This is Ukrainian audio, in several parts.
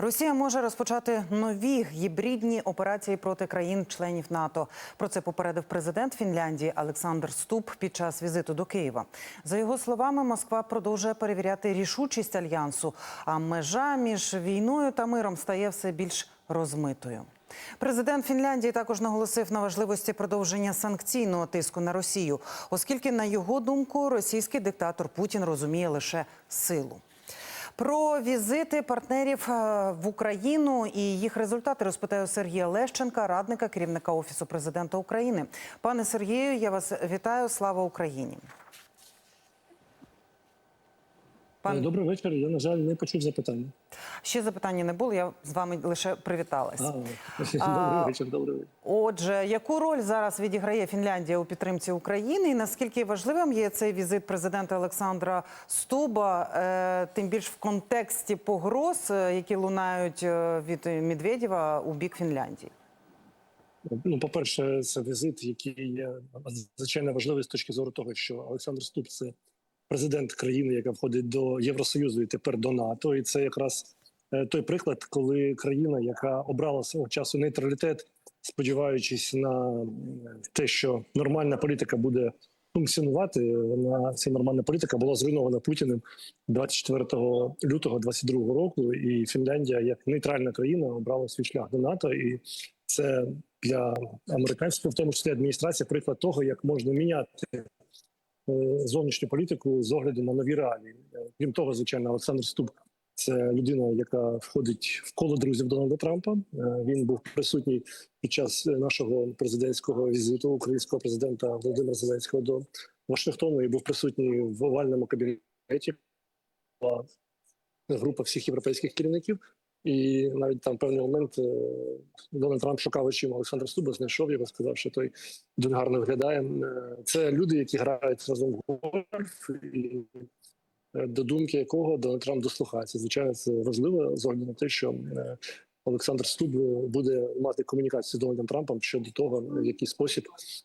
Росія може розпочати нові гібридні операції проти країн-членів НАТО. Про це попередив президент Фінляндії Олександр Ступ під час візиту до Києва. За його словами, Москва продовжує перевіряти рішучість альянсу. А межа між війною та миром стає все більш розмитою. Президент Фінляндії також наголосив на важливості продовження санкційного тиску на Росію, оскільки, на його думку, російський диктатор Путін розуміє лише силу. Про візити партнерів е, в Україну і їх результати розпитаю Сергія Лещенка, радника керівника офісу президента України. Пане Сергію, я вас вітаю. Слава Україні. Пан... Добрий вечір. Я, на жаль, не почув запитання. Ще запитання не було. Я з вами лише привіталась. А, добрий вечір, добрий вечір. Отже, яку роль зараз відіграє Фінляндія у підтримці України? І наскільки важливим є цей візит президента Олександра Стуба, е, тим більш в контексті погроз, е, які лунають е, від Медведєва у бік Фінляндії? Ну, по-перше, це візит, який є звичайно важливий з точки зору того, що Олександр Ступ це президент країни, яка входить до Євросоюзу і тепер до НАТО. І це якраз е, той приклад, коли країна, яка обрала свого часу нейтралітет, сподіваючись на те, що нормальна політика буде функціонувати, вона ця нормальна політика була зруйнована Путіним 24 лютого 22 року. І Фінляндія, як нейтральна країна, обрала свій шлях до НАТО. І це для американської, в тому числі адміністрації, приклад того, як можна міняти зовнішню політику з огляду на нові реалії. Е, Крім того, звичайно, Олександр Ступ це людина, яка входить в коло друзів Дональда Трампа. Е, Він був присутній під час нашого президентського візиту українського президента Володимира Зеленського до Вашингтону і був присутній в овальному кабінеті. Група всіх європейських керівників. І навіть там певний момент е, Дональд Трамп шукав очима Олександра Стуба, знайшов його, сказав, що той дуже гарно виглядає. Е, Це люди, які грають разом в гольф, і е, до думки якого Дональд Трамп дослухається. Звичайно, це важливо з огляду на те, що Олександр Стуб буде мати комунікацію з Дональдом Трампом щодо того, в який спосіб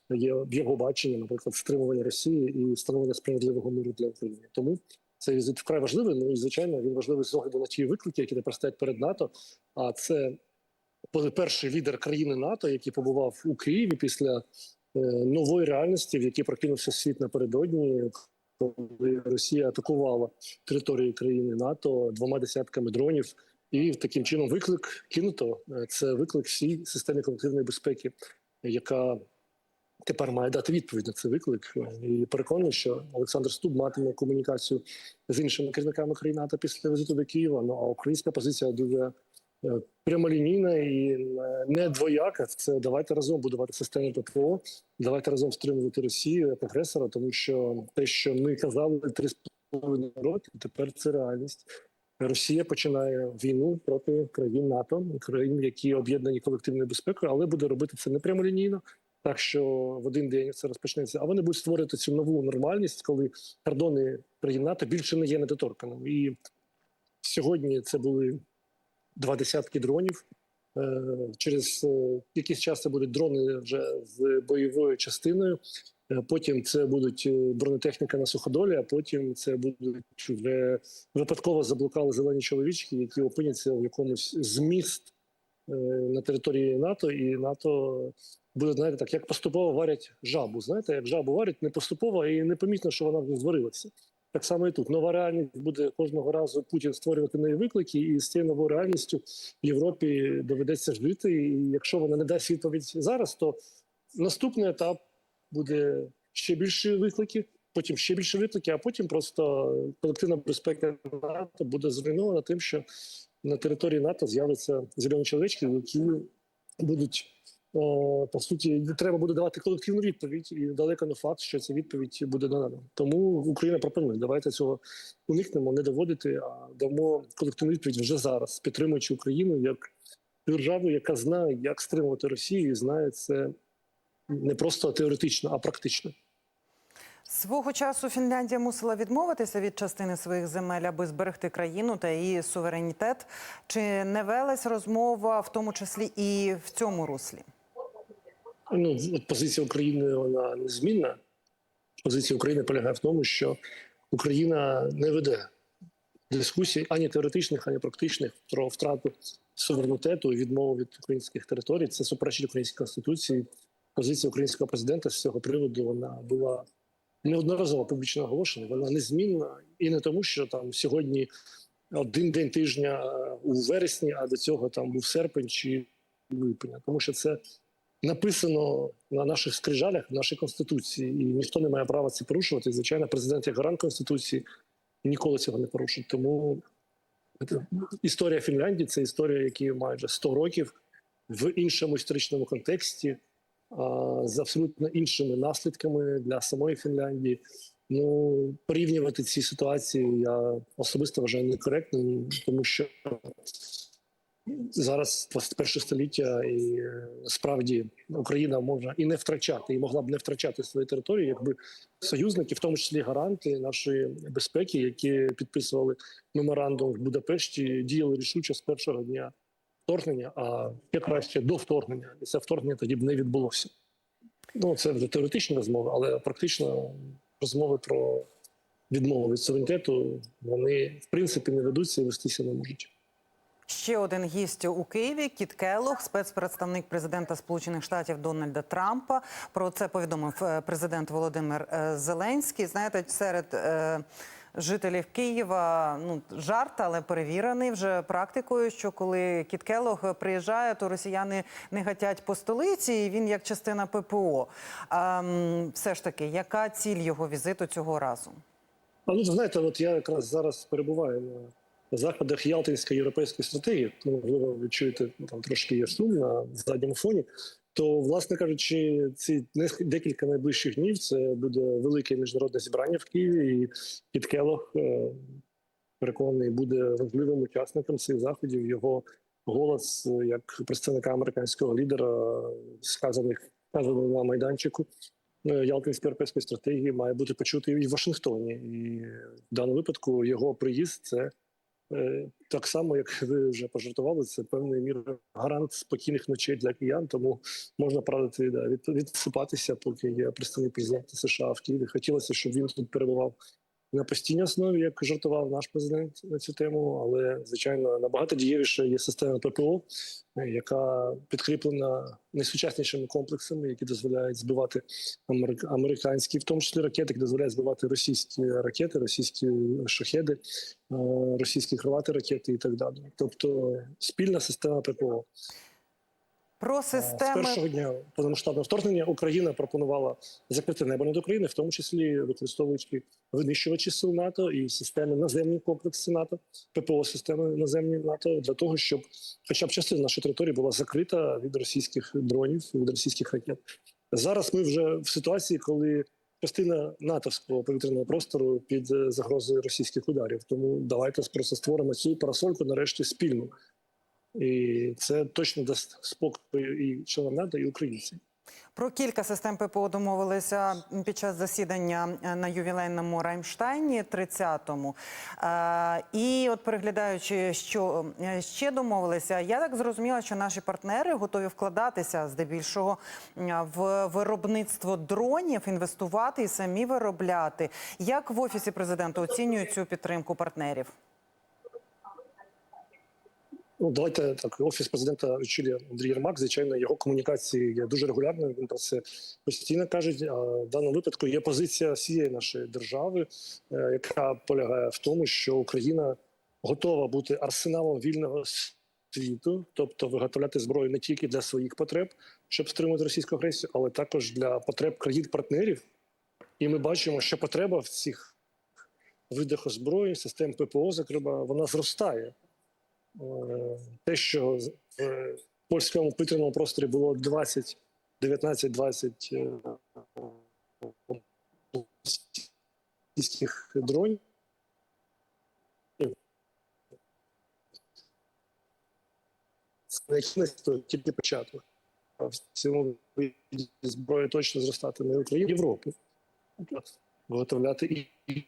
є його бачення, наприклад, стримування Росії і встановлення справедливого миру для України. Тому цей візит вкрай важливий. Ну і звичайно, він важливий з огляду на ті виклики, які тепер стоять перед НАТО. А це перший лідер країни НАТО, який побував у Києві після е, нової реальності, в якій прокинувся світ напередодні, коли Росія атакувала територію країни НАТО двома десятками дронів. І таким чином виклик кинуто Е, це виклик всій системі колективної безпеки, яка тепер має дати відповідь на цей виклик. І переконаний, що Олександр Стуб матиме комунікацію з іншими керівниками країн НАТО після візиту до Києва. Ну а українська позиція дуже е, прямолінійна і е, не двояка. Це давайте разом будувати систему ППО, давайте разом стримувати Росію як агресора, тому що те, що ми казали три з половиною роки, тепер це реальність. Росія починає війну проти країн НАТО, країн, які об'єднані колективною безпекою, але буде робити це не прямолінійно. Так що в один день це розпочнеться. А вони будуть створити цю нову нормальність, коли кордони НАТО більше не є недоторканими. І сьогодні це були два десятки дронів. Е, Через е, якийсь час це будуть дрони вже з бойовою частиною. Е, Потім це будуть бронетехніка на суходолі, а потім це будуть вже випадково заблукали зелені чоловічки, які опиняться в якомусь з міст е, на території НАТО, і НАТО буде знаєте, так, як поступово варять жабу. Знаєте, як жабу варять не поступово і непомітно, що вона вже зварилася. Так само і тут нова реальність буде кожного разу Путін створювати нові виклики, і з цією новою реальністю в Європі доведеться жити. І якщо вона не дасть відповідь зараз, то наступний етап буде ще більші виклики, потім ще більше виклики, а потім просто колективна безпека НАТО буде зруйнована тим, що на території НАТО з'являться зелені чоловічки, які будуть. О, По суті, треба буде давати колективну відповідь, і далеко не факт, що ця відповідь буде дана. Тому Україна пропонує. Давайте цього уникнемо, не доводити, а дамо колективну відповідь вже зараз, підтримуючи Україну як державу, яка знає, як стримувати Росію, і знає це не просто теоретично, а практично. Свого часу Фінляндія мусила відмовитися від частини своїх земель, аби зберегти країну та її суверенітет. Чи не велась розмова, в тому числі і в цьому руслі? Ну, позиція України вона незмінна. Позиція України полягає в тому, що Україна не веде дискусій, ані теоретичних, ані практичних про втрату суверенітету і відмову від українських територій. Це суперечить українській конституції. Позиція українського президента з цього приводу вона була неодноразово публічно оголошена. Вона незмінна і не тому, що там сьогодні один день тижня е, у вересні, а до цього там був серпень чи липень. Тому що це написано на наших скрижалях, в нашій конституції, і ніхто не має права це порушувати. Звичайно, президент як гарант конституції ніколи цього не порушить. Тому історія Фінляндії це історія, яка майже 100 років в іншому історичному контексті, з абсолютно іншими наслідками для самої Фінляндії. Ну, порівнювати ці ситуації я особисто вважаю некоректним, тому що зараз 21 століття, і е, справді Україна може і не втрачати, і могла б не втрачати свої території, якби союзники, в тому числі гаранти нашої безпеки, які підписували меморандум в Будапешті, діяли рішуче з першого дня вторгнення, а ще краще до вторгнення, і це вторгнення тоді б не відбулося. Ну це вже теоретичні розмови, але практично розмови про відмову від суверенітету вони в принципі не ведуться і вестися не можуть. Ще один гість у Києві Кіт Келлог, спецпредставник президента Сполучених Штатів Дональда Трампа. Про це повідомив е, президент Володимир е, Зеленський. Знаєте, серед е, жителів Києва ну жарт, але перевірений вже практикою. Що коли Кіт Келлог приїжджає, то росіяни не гатять по столиці. і Він як частина ППО. А, все ж таки, яка ціль його візиту цього разу? Ну знаєте, от я якраз зараз перебуваю на заходах Ялтинської європейської стратегії. Ну, можливо, ви чуєте там трошки є шум на задньому фоні. То, власне кажучи, ці декілька найближчих днів це буде велике міжнародне зібрання в Києві, і Під Келох е, переконаний буде важливим учасником цих заходів. Його голос е, як представника американського лідера, сказаних сказаний на майданчику. е, Ялтинської європейської стратегії має бути почутий і в Вашингтоні. І в даному випадку його приїзд це так само, як ви вже пожартували, це певний мір гарант спокійних ночей для киян. Тому можна порадити да, від, відсипатися, поки є представник президента США в Києві. Хотілося, щоб він тут перебував на постійній основі, як жартував наш президент на цю тему. Але звичайно набагато дієвіше є система ППО, яка підкріплена найсучаснішими комплексами, які дозволяють збивати америк- американські, в тому числі ракети, які дозволяють збивати російські ракети, російські шахеди, е, російські крилаті ракети і так далі. Тобто спільна система ППО. Про З першого дня повномасштабного вторгнення Україна пропонувала закрити небо над Україною, в тому числі використовуючи винищувачі сил НАТО і системи наземні комплекси НАТО, ППО системи наземні НАТО для того, щоб хоча б частина нашої території була закрита від російських дронів, від російських ракет. Зараз ми вже в ситуації, коли частина натовського повітряного простору під е, загрозою російських ударів. Тому давайте просто створимо цю парасольку нарешті спільну. І це точно дасть спокою і членам НАТО, і українцям. Про кілька систем ППО домовилися під час засідання е, на ювілейному Раймштайні 30-му. Е, І от переглядаючи, що е, ще домовилися, я так зрозуміла, що наші партнери готові вкладатися здебільшого в виробництво дронів, інвестувати і самі виробляти. Як в офісі президента оцінюють цю підтримку партнерів? Ну, давайте так. Офіс президента очолює Андрій Єрмак. Звичайно, його комунікації є дуже регулярною. Він про це постійно каже. А в даному випадку є позиція всієї нашої держави, е, яка полягає в тому, що Україна готова бути арсеналом вільного світу, тобто виготовляти зброю не тільки для своїх потреб, щоб стримувати російську агресію, але також для потреб країн-партнерів. І ми бачимо, що потреба в цих видах озброєнь, систем ППО, зокрема, вона зростає. Е, те, що в польському повітряному просторі було 20, 19-20 е, російських дронів. Це тільки початок. В цьому зброї точно зростатиме в Україні. Тобто Виготовляти і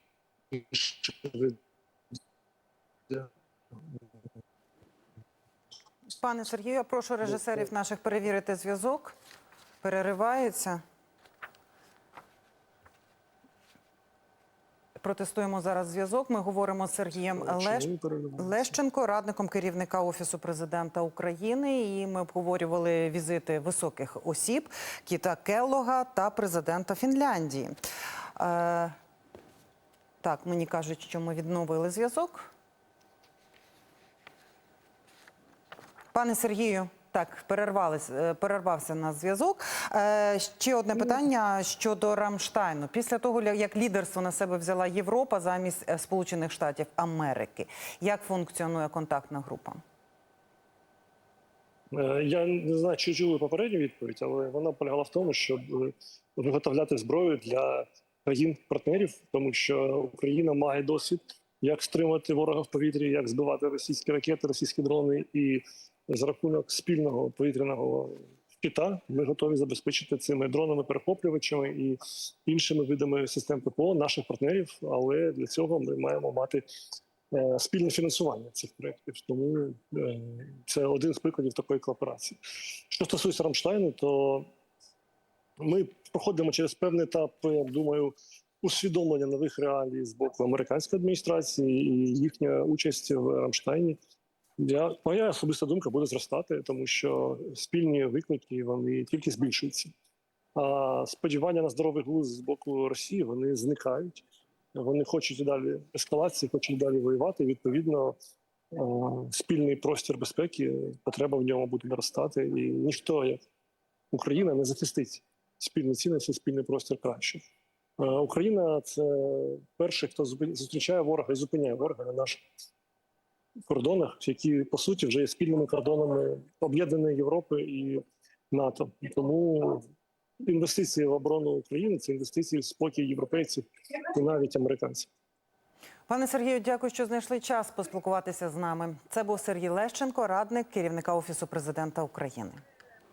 Пане Сергію, я прошу режисерів наших перевірити зв'язок. Переривається. протестуємо зараз зв'язок. Ми говоримо з Сергієм Леш... Лещенко, радником керівника офісу президента України. І ми обговорювали візити високих осіб Кіта Келлога та президента Фінляндії. Е... Так, мені кажуть, що ми відновили зв'язок. Пане Сергію, так, е, перервався на зв'язок. Е, ще одне питання щодо Рамштайну. Після того, як лідерство на себе взяла Європа замість е, Сполучених Штатів Америки, як функціонує контактна група? Я не знаю, чи чули попередню відповідь, але вона полягала в тому, щоб виготовляти зброю для країн-партнерів, тому що Україна має досвід, як стримати ворога в повітрі, як збивати російські ракети, російські дрони, і за рахунок спільного повітряного щита ми готові забезпечити цими дронами, перехоплювачами і іншими видами систем ППО наших партнерів. Але для цього ми маємо мати е, спільне фінансування цих проєктів. Тому е, це один з прикладів такої кооперації. Що стосується Рамштайну, то ми проходимо через певний етап, я думаю, усвідомлення нових реалій з боку американської адміністрації і їхня участь в Рамштайні. Я, моя особиста думка буде зростати, тому що спільні виклики вони тільки збільшуються. А сподівання на здоровий глузд з боку Росії вони зникають. Вони хочуть далі ескалації, хочуть далі воювати. Відповідно, спільний простір безпеки, потреба в ньому буде наростати. І ніхто, як Україна, не захистить спільні цінності, спільний простір краще. Україна це перший, хто зустрічає ворога і зупиняє ворога на наших кордонах, які по суті вже є спільними кордонами об'єднаної Європи і НАТО. Тому інвестиції в оборону України це інвестиції в спокій європейців і навіть американців. Пане Сергію, дякую, що знайшли час поспілкуватися з нами. Це був Сергій Лещенко, радник керівника офісу президента України.